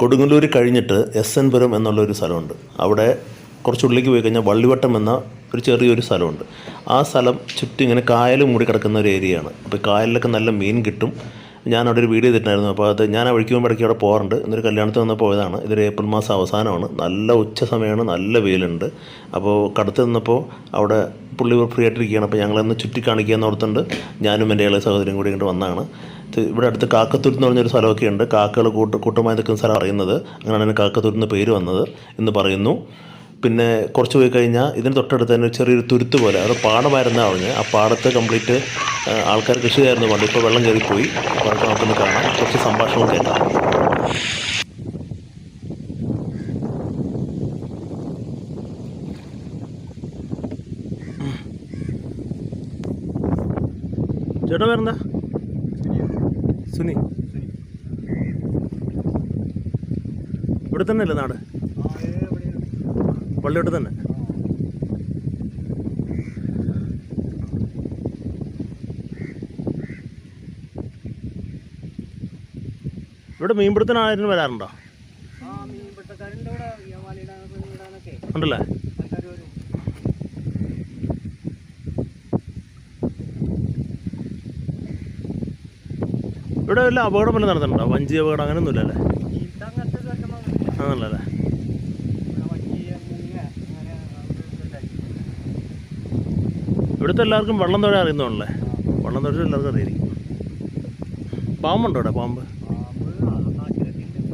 കൊടുങ്ങല്ലൂർ കഴിഞ്ഞിട്ട് S N പുരം എന്നുള്ളൊരു സ്ഥലമുണ്ട്. അവിടെ കുറച്ചുള്ളിലേക്ക് പോയി കഴിഞ്ഞാൽ വള്ളിവട്ടം എന്ന ഒരു ചെറിയൊരു സ്ഥലമുണ്ട്. ആ സ്ഥലം ചുറ്റും ഇങ്ങനെ കായൽ മൂടി കിടക്കുന്ന ഒരു ഏരിയയാണ് അപ്പോൾ കായലിലൊക്കെ നല്ല മീൻ കിട്ടും. ഞാൻ അവിടെ ഒരു വീഡിയോ ചെയ്തിട്ടുണ്ടായിരുന്നു. അപ്പോൾ അത് ഞാൻ ആ വഴിക്ക് ഇടയ്ക്ക് അവിടെ പോകാറുണ്ട്. എന്നൊരു കല്യാണത്തിൽ വന്ന് പോയതാണ്. ഇതൊരു ഏപ്രിൽ മാസം അവസാനമാണ്. നല്ല ഉച്ച സമയമാണ്. നല്ല വെയിലുണ്ട്. അപ്പോൾ കടത്ത് നിന്നപ്പോൾ അവിടെ പുള്ളി ഫ്രീ ആയിട്ടിരിക്കുകയാണ്. അപ്പോൾ ഞങ്ങളെന്ന് ചുറ്റി കാണിക്കുക എന്നോർത്തുണ്ട് ഞാനും എന്റെ ഇളയ സഹോദരിയും കൂടി ഇങ്ങോട്ട് വന്നതാണ്. ഇവിടെ അടുത്ത് കാക്കത്തൂർ എന്ന് പറഞ്ഞൊരു സ്ഥലമൊക്കെ ഉണ്ട് കാക്കകൾ കൂട്ട് കൂട്ടമായി നിൽക്കുന്ന സ്ഥലം അറിയുന്നത്. അങ്ങനെയാണ് കാക്കത്തൂരിൽ എന്ന് പേര് വന്നത് എന്ന് പറയുന്നു. പിന്നെ കുറച്ച് പോയി കഴിഞ്ഞാൽ ഇതിന് തൊട്ടടുത്ത് തന്നെ ഒരു ചെറിയൊരു തുരുത്ത് പോലെ അത് പാടമായിരുന്നു പറഞ്ഞ് ആ പാടത്ത് കംപ്ലീറ്റ് ആൾക്കാർ കൃഷി ചെയ്യായിരുന്നു പണ്ട്. ഇപ്പോൾ വെള്ളം കയറിപ്പോയി. അപ്പോൾ നമുക്കൊന്ന് കാണാം. കുറച്ച് സംഭാഷണം കേട്ടാം ചേട്ടാ പേരെന്താ? സുനി. ഇവിടെ തന്നെയല്ലേ നാട്? പള്ളിയോട്ട് തന്നെ. ഇവിടെ മീൻപിടുത്തത്തിന് ആരും വരാറുണ്ടോ ഉണ്ടല്ലേ? ഇവിടെ വല്ല അപകടം വല്ലതും നടന്നിട്ടുണ്ടോ? വഞ്ചി അപകടം അങ്ങനെയൊന്നുമില്ല അല്ലേ ഇത് അങ്ങനത്തെ ഇതൊക്കെ ആണല്ലേ ഇവിടെ വഞ്ചി മുങ്ങ അങ്ങനെ ഉണ്ടായി ഇവിടുത്തെ എല്ലാവർക്കും വെള്ളം തൊഴ അറിയുന്നതാണല്ലേ? വെള്ളം തൊഴിൽ എല്ലാവർക്കും അറിയായിരിക്കും. പാമ്പുണ്ടോ ഇവിടെ പാമ്പ്?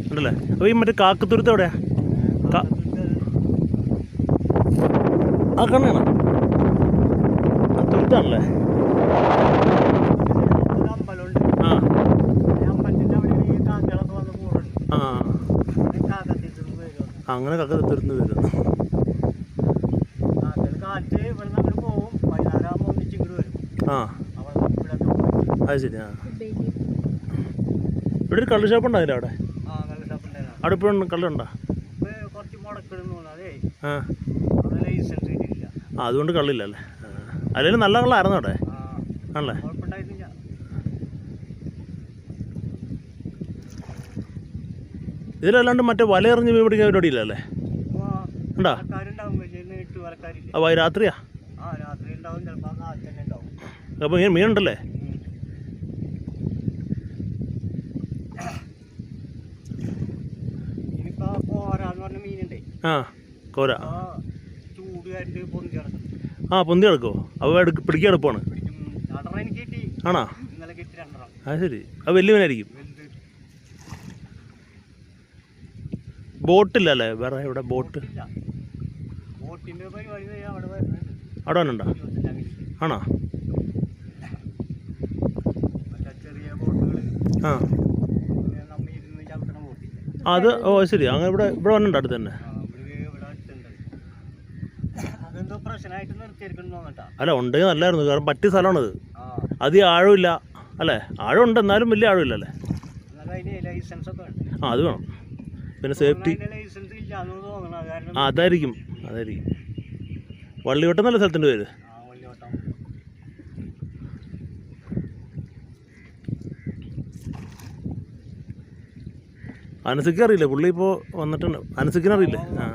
ഉണ്ടല്ലേ? അപ്പോൾ ഈ മറ്റേ കാക്കത്തുരുത്ത് എവിടെയാ? ആ കണ്ണാണ് ആ. തുരുത്താണല്ലേ അങ്ങനെ ആ ഈ അമ്പലത്തിന്റെ അവിടെ ഈ കാക്കകളൊക്കെ വന്ന് കൂടുണ്ട് ആ കാക്കത്തിട്ട് വരും ആ, അങ്ങനെ കക്ക തുരുന്ന് വരും കാക്കകൾ കാറ്റ് ഇവിടെ നിന്ന് അങ്ങോട്ട് പോവും വൈകുന്നേരം ആകുമ്പോൾ ഒന്നിച്ച് ഇങ്ങോട്ട് വരും ആ. അത് ശരി ആ. ഇവിടെ ഒരു കള്ള് ഷോപ്പ് ഉണ്ടായില്ല അവിടെ? ആ നല്ല ഷോപ്പുണ്ടായിരുന്നു അവിടെ ഇപ്പോഴും കള്ളുണ്ടോ ആ. അതുകൊണ്ട് കള്ളില്ല അല്ലേ? അല്ലെങ്കിൽ നല്ല കള്ളായിരുന്നു അവിടെ. ആണല്ലേ? ഇതിലല്ലാണ്ട് മറ്റേ വല എറിഞ്ഞ് മീൻ പിടിക്കാൻ പരിപാടിയില്ലല്ലേ ഉണ്ടാ? ആ, രാത്രിയാ ആ രാത്രി ഉണ്ടാവും ചിലപ്പോൾ കാലത്ത് തന്നെ ഉണ്ടാവും അപ്പോൾ മീൻ മീനുണ്ടല്ലേ? ആ കോര. ആ പൊന്തി കിടക്കോ അപ്പോൾ എടുക്ക് പിടിക്കാൻ എളുപ്പമാണ് ആണോ? അത് ശരി. അത് വലിയ മീനായിരിക്കും. ബോട്ടില്ല അല്ലേ വേറെ ഇവിടെ ബോട്ട്? അവിടെ തീയതി ആണോ മറ്റേ ചെറിയ ബോട്ടുകൾ ആ നമ്മ ഇരുന്ന് ചവിട്ടണ ബോട്ടില്ല ആ, അത് ഓ ശരി. അങ്ങനെ ഇവിടെ ഇവിടെ വന്നിട്ടുണ്ട് അടുത്ത് തന്നെ. അല്ല ഉണ്ടെങ്കിൽ നല്ലായിരുന്നു. കാരണം പറ്റിയ സ്ഥലമാണത്. അത് അധികം ആഴമില്ല അല്ലേ? ആഴമുണ്ട് എന്നാലും വലിയ ആഴമില്ല അല്ലേ? ഉണ്ട്. ആ അത് വേണം. പിന്നെ സേഫ്റ്റി അതായിരിക്കും. അതായിരിക്കും. വള്ളിവട്ടം നല്ല സ്ഥലത്തിന്റെ പേര് ആ വള്ളിയോട്ടം അനസിക്ക് അറിയില്ലേ? പുള്ളി ഇപ്പോൾ വന്നിട്ടുണ്ട്. അനസിക്കിന് അറിയില്ലേ? ആ.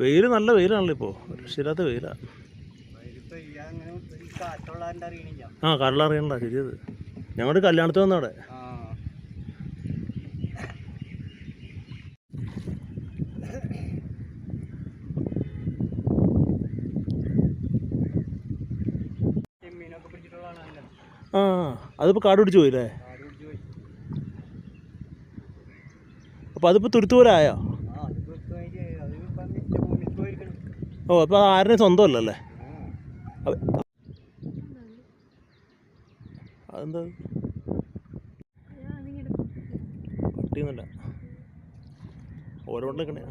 വെയിൽ നല്ല വെയിലാണല്ലോ ഇപ്പോൾ രക്ഷയില്ലാത്ത വെയിലാണ് ആ കടലറിയണ്ട ശരിയത്. ഞങ്ങളുടെ കല്യാണത്തിന് വന്നവിടെ ആ അതിപ്പോൾ കാട് പിടിച്ച് പോയില്ലേ? അപ്പോൾ അതിപ്പോൾ തുരുത്ത് പോലെ ആയോ? ആ അത് കൊടുത്തു കഴിഞ്ഞ് അത്. ഇപ്പം മിച്ച ഭൂമിക്ക് പോയിരിക്കണം ഓ അപ്പോൾ ആരുടെ സ്വന്തമല്ലല്ലേ അതെന്താ? പട്ടിയൊന്നുമില്ല ഓരോ കൊണ്ടിരിക്കണേ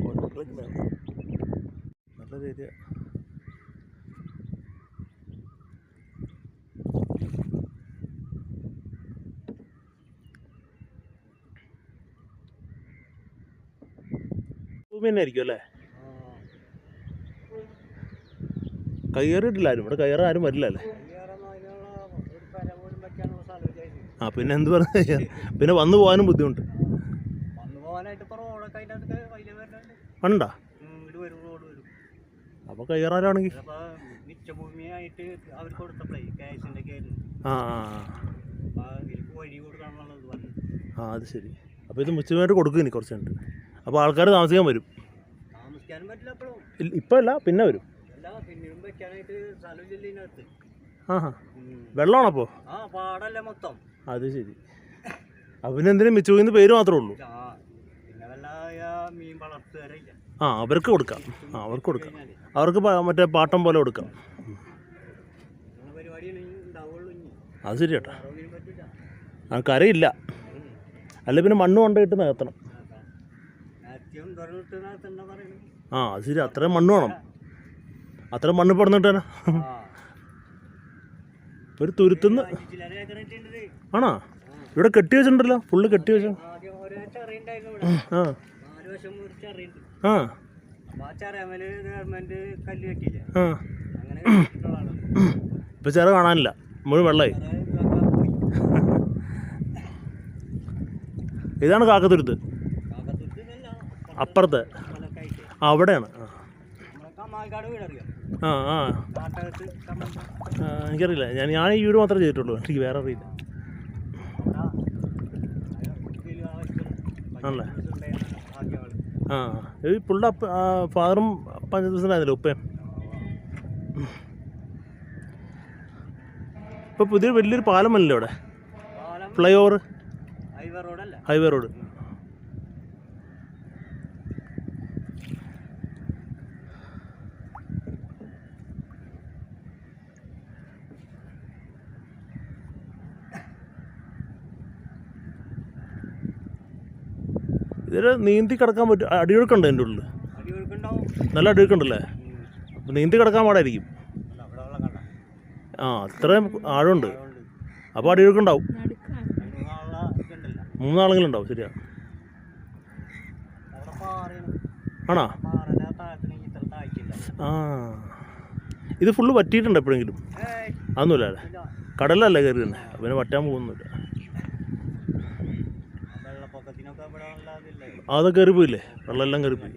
ഓരോ കൊണ്ടിരിക്കണേ നല്ലൊരു ഏരിയ ഭൂമി തന്നെ ആയിരിക്കും അല്ലേ? ആ കയ്യേറിയിട്ടില്ല ആരും ഇവിടെ കയ്യേറാൻ ആരും വരില്ല അല്ലേ? ആ പിന്നെ എന്ത് പറഞ്ഞു? പിന്നെ വന്നു പോകാനും ബുദ്ധിമുട്ട്. ഉണ്ടോ ഒക്കെ ആയിരുന്നു ആ അത് ശരി. അപ്പോൾ ഇത് മുച്ചമായിട്ട് കൊടുക്കും ഇനി കുറച്ച് കണ്ട് അപ്പോൾ ആൾക്കാർ താമസിക്കാൻ വരും. ഇപ്പം അല്ല പിന്നെ വരും ആ ഹാ വെള്ളമാണപ്പോൾ അത് ശരി. അപ്പം പിന്നെ എന്തിനും മിച്ചുപോയിന്ന് പേര് മാത്രമേ ഉള്ളൂ ആ അവർക്ക് കൊടുക്കാം. ആ അവർക്ക് കൊടുക്കാം. അവർക്ക് മറ്റേ പാട്ടം പോലെ കൊടുക്കാം. അത് ശരി പറ്റില്ല ആ കരയില്ല. അല്ല പിന്നെ മണ്ണ് കൊണ്ടിട്ട് നികത്തണം ആ അത് ശരി. അത്രയും മണ്ണ് വേണം. അത്രയും മണ്ണ് പെടുന്നിട്ട് തന്നെ. ആ. ഒരു തുരുത്തുന്ന് ആണോ? ഇവിടെ കെട്ടി വെച്ചിട്ടുണ്ടല്ലോ. ഫുള്ള് കെട്ടി വെച്ചു. ആ ആ. ഇപ്പം ചില കാണാനില്ല. മുഴുവൻ വെള്ളമായി ഇതാണ് കാക്കത്തുരുത്ത്. അപ്പുറത്തെ. അവിടെയാണ്. ആ. ആ എനിക്കറിയില്ല. ഞാൻ ഞാൻ ഈ വീട് മാത്രമേ ചെയ്തിട്ടുള്ളൂ. എനിക്ക് വേറെ അറിയില്ല. ആണല്ലേ? ആ ഈ പുള്ള ഫാദറും പഞ്ചായത്ത് പ്രസിഡന്റായിരുന്നല്ലോ ഉപ്പയും. ഇപ്പോൾ പുതിയ വലിയൊരു പാലം പാലമല്ലേ അവിടെ? Fly over. Highway road. ഇതിൽ നീന്തി കിടക്കാൻ പറ്റും അടിയൊഴുക്കുണ്ട് എന്റെ ഉള്ളിൽ നല്ല അടിയൊഴുക്കുണ്ടല്ലേ? അപ്പം നീന്തി കിടക്കാൻ പാടായിരിക്കും. ആ അത്രയും ആഴമുണ്ട്. അപ്പോൾ അടിയൊഴുക്കുണ്ടാവും. മൂന്നാളെങ്കിലും ഉണ്ടാവും ശരിയാ. ആണോ? ആ. ഇത് ഫുള്ള് പറ്റിയിട്ടുണ്ട് എപ്പോഴെങ്കിലും. അതൊന്നുമില്ല കടലല്ലേ കയറി തന്നെ പിന്നെ പറ്റാൻ പോകുന്നില്ല വെള്ളപ്പൊക്കത്തിനൊക്കെ ഇവിടെ നല്ല കരുപ്പില്ലേ കയറിപ്പോയില്ലേ വെള്ളമെല്ലാം കയറിപ്പോയി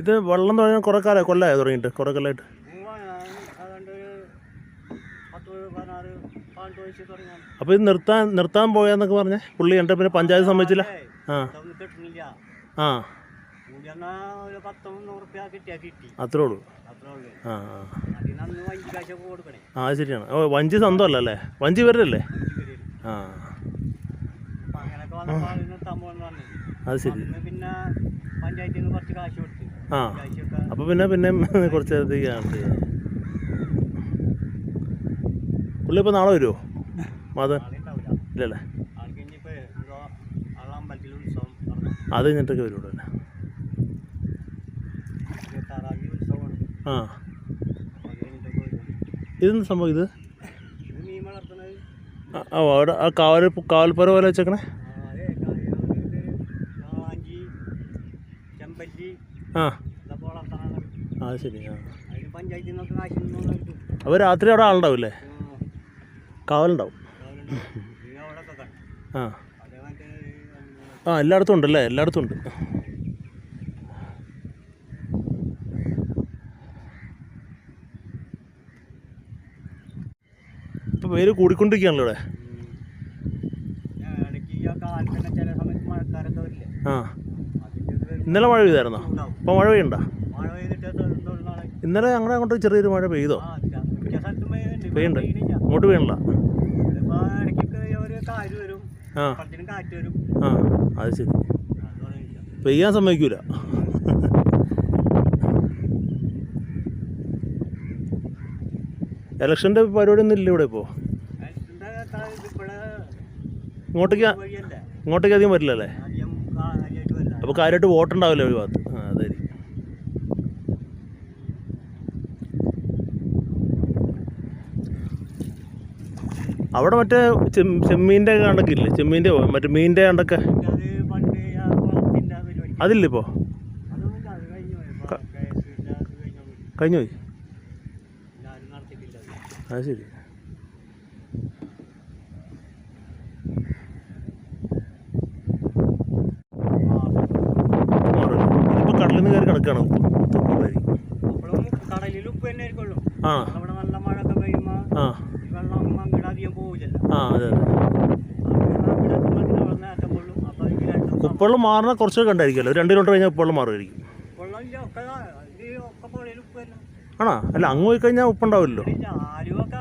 ഇത് വെള്ളം തുടങ്ങിയ കുറേ കാലമായി കൊല്ലമായി തുടങ്ങിയിട്ട്? കുറേ കൊല്ലമായിട്ട് അപ്പോൾ ഇത് നിർത്താൻ നിർത്താൻ പോയാന്നൊക്കെ പറഞ്ഞേ? പുള്ളി എന്റെ പിന്നെ പഞ്ചായത്ത് സമ്മതിച്ചില്ല? ആ. ആ. ഒരു പത്ത് റുപ്യ കിട്ടി. അത്രേ ഉള്ളൂ. അത്രേ ഉള്ളൂ. ആ ആ. അതിന് അന്ന് വഞ്ചി കാശൊക്കെ കൊടുക്കണേ. ആ അത് ശരിയാണ്. ഓ വഞ്ചി സ്വന്തമല്ല അല്ലേ? വഞ്ചി വരല്ലേ ആ. അപ്പൊ അങ്ങനെയൊക്കെ വന്നപ്പോൾ അതിന് നിർത്താൻ പറഞ്ഞു അത് ശരി. അന്ന് പിന്നെ പഞ്ചായത്തിൽ നിന്ന് കുറച്ച് കാശ് കൊടുത്തു. ആ. കാശൊക്കെ അപ്പോൾ പിന്നെ പിന്നെ കുറച്ച് ആണ് പുള്ളി ഇപ്പോൾ നാളെ വരുമോ ആളുണ്ടാവില്ല ഇല്ലല്ലേ? ആൾക്ക് ഇനിയിപ്പോൾ എന്തോ ആളെ അമ്പലത്തിൽ ഉത്സവം നടന്നു. അത് കഴിഞ്ഞിട്ടൊക്കെ വരുള്ളൂ അല്ലേ ആ. ഇതെന്ത് സംഭവം ഇത്? ആ, അവിടെ ആ കാവൽ കാവൽപ്പുര പോലെ വെച്ചേക്കണേ? ആ, അത് ശരി ആ. അപ്പോൾ രാത്രി അവിടെ ആളുണ്ടാവില്ലേ? കാവലുണ്ടാവും. ആ. ആ എല്ലായിടത്തും ഉണ്ടല്ലേ? എല്ലായിടത്തും ഉണ്ട് ഇപ്പോൾ പേര് കൂടിക്കൊണ്ടിരിക്കുകയാണല്ലോ ഇവിടെ ഞാൻ ഇടയ്ക്ക് ഈ ആ കാലത്തൊക്കെ ചില സമയത്ത് മഴക്കാരൊക്കെ വരില്ലേ ആ കൂടിക്കൊണ്ടിരിക്കുകയാണല്ലോ ഇവിടെ. ഇന്നലെ മഴ പെയ്തായിരുന്നോ? അപ്പൊ മഴ പെയ്യണ്ട ഇന്നലെ ഞങ്ങളുടെ അങ്ങോട്ട് ചെറിയൊരു മഴ പെയ്തോ? പെയ്യണ്ട അങ്ങോട്ട് പെയ്യണ്ട ആ. ആ. അത് ശരി. പെയ്യാൻ സമ്മതിക്കൂല. ഇലക്ഷന്റെ പരിപാടിയൊന്നും ഇല്ല ഇവിടെ ഇപ്പോൾ ഇങ്ങോട്ടേക്ക് ഇങ്ങോട്ടേക്ക് അധികം വരില്ലല്ലേ അപ്പോൾ കാര്യമായിട്ട് വോട്ടുണ്ടാവില്ല ഒരു ഭാഗത്ത്? ആ അതായിരിക്കും അവിടെ മറ്റേ ചെമ്മീന്റെ കണ്ടൊക്കെ ഇല്ലേ? ചെമ്മീന്റെ മറ്റേ മീനിന്റെ കണ്ടൊക്കെ പിന്നെ അത് പോയി. അത് കുളത്തിന്റെ ആ പരിപാടി അതില്ലേ ഇപ്പോൾ അതൊന്നും അത് കഴിഞ്ഞു പോയി ഇപ്പൊ കേസിന്റെ അത് കഴിഞ്ഞു പോയി. കഴിഞ്ഞു പോയി ഞാനും നടത്തിയിട്ടില്ല അത്. അത് ശരി ഇതിപ്പോൾ കടലിൽ നിന്ന് കയറി കിടക്കുകയാണ് തൊട്ടുകൊണ്ടായിരിക്കും അപ്പോഴും കടലിൽ ഉപ്പ് തന്നെ ആയിരിക്കുള്ളൂ ആ. ആ. അതെ അതെ. ഉപ്പുവെള്ളം മാറുന്ന കുറച്ചൊക്കെ ഉണ്ടായിരിക്കുമല്ലോ രണ്ടു കിലോമീറ്റർ കഴിഞ്ഞാൽ ഉപ്പുവെള്ളം മാറുമായിരിക്കും. ആണോ? അല്ല അങ്ങ് പോയി കഴിഞ്ഞാൽ ഉപ്പുണ്ടാവില്ലല്ലോ ആലുവൊക്കെ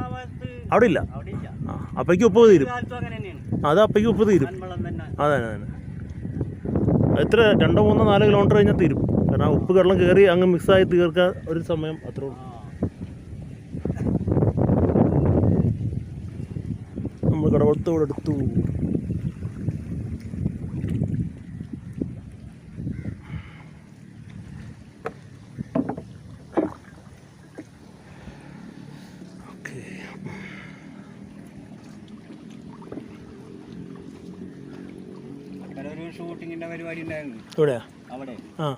അവിടെ ഇല്ല? ആ അപ്പേക്ക് ഉപ്പ് തീരും. അത് അപ്പേക്ക് ഉപ്പ് തീരും. അതെ. അതെ എത്ര? രണ്ടോ മൂന്നോ നാലോ കിലോമീറ്റർ കഴിഞ്ഞാൽ തീരും. കാരണം ആ ഉപ്പ് വെള്ളം കയറി അങ്ങ് മിക്സായി തീർക്കാൻ ഒരു സമയം അത്രേ ഉള്ളൂ. നമ്മൾ കടവളത്തോടെ എടുത്തു. ഷൂട്ടിങ്ങിന്റെ പരിപാടി ഉണ്ടായിരുന്നു. എവിടെയാ?